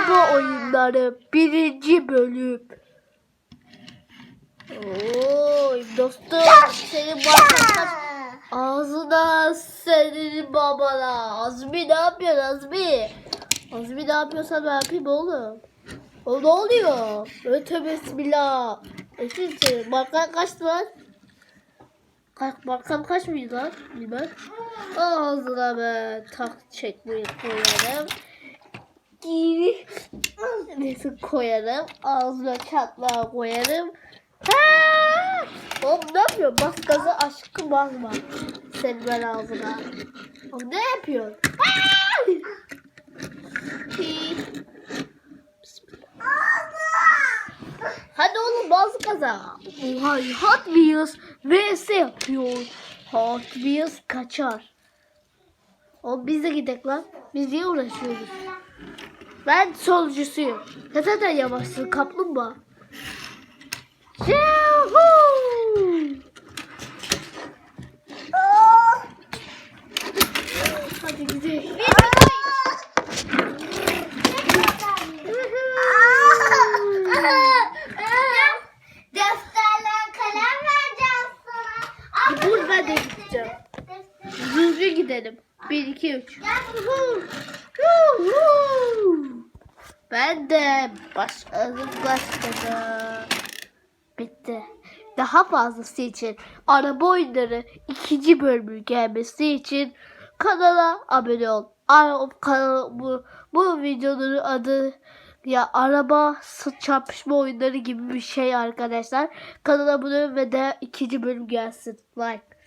Araba oyunları birinci bölüm. Oy dostum senin başkan ağzına senin babana. Azmi ne yapıyorsun Azmi? Azmi ne yapıyorsan ben yapayım oğlum. O ne oluyor? Öte bismillah. Eşin senin. Markan kaç var? Kaç, markan kaç mıydı lan? Bilmem. Ağzına ben tak çekmeyi koyarım. Neyse koyarım. Ağzına çatlağı koyarım. Ha! Oğlum ne yapıyor? Bas gazı aşkı basma. Senin ben ağzına. Oğlum ne yapıyorsun? Hadi oğlum bas gaza. Oha Hot Wheels vs yapıyor. Hot Wheels kaçar. O biz de gidek lan. Biz niye uğraşıyoruz? Ben solcusuyum. Ne zaten yavaşsın kaplumbağa. Yahoo! Hadi gidelim. Ben de gideceğim. Hızlı gidelim. 1, 2, 3. Ben de başladım başladım. Bitti. Daha fazlası için araba oyunları ikinci bölümü gelmesi için kanala abone ol. Ara, kanal, bu, bu videonun adı ya araba çarpışma oyunları gibi bir şey arkadaşlar. Kanala abone ve de ikinci bölüm gelsin. Like.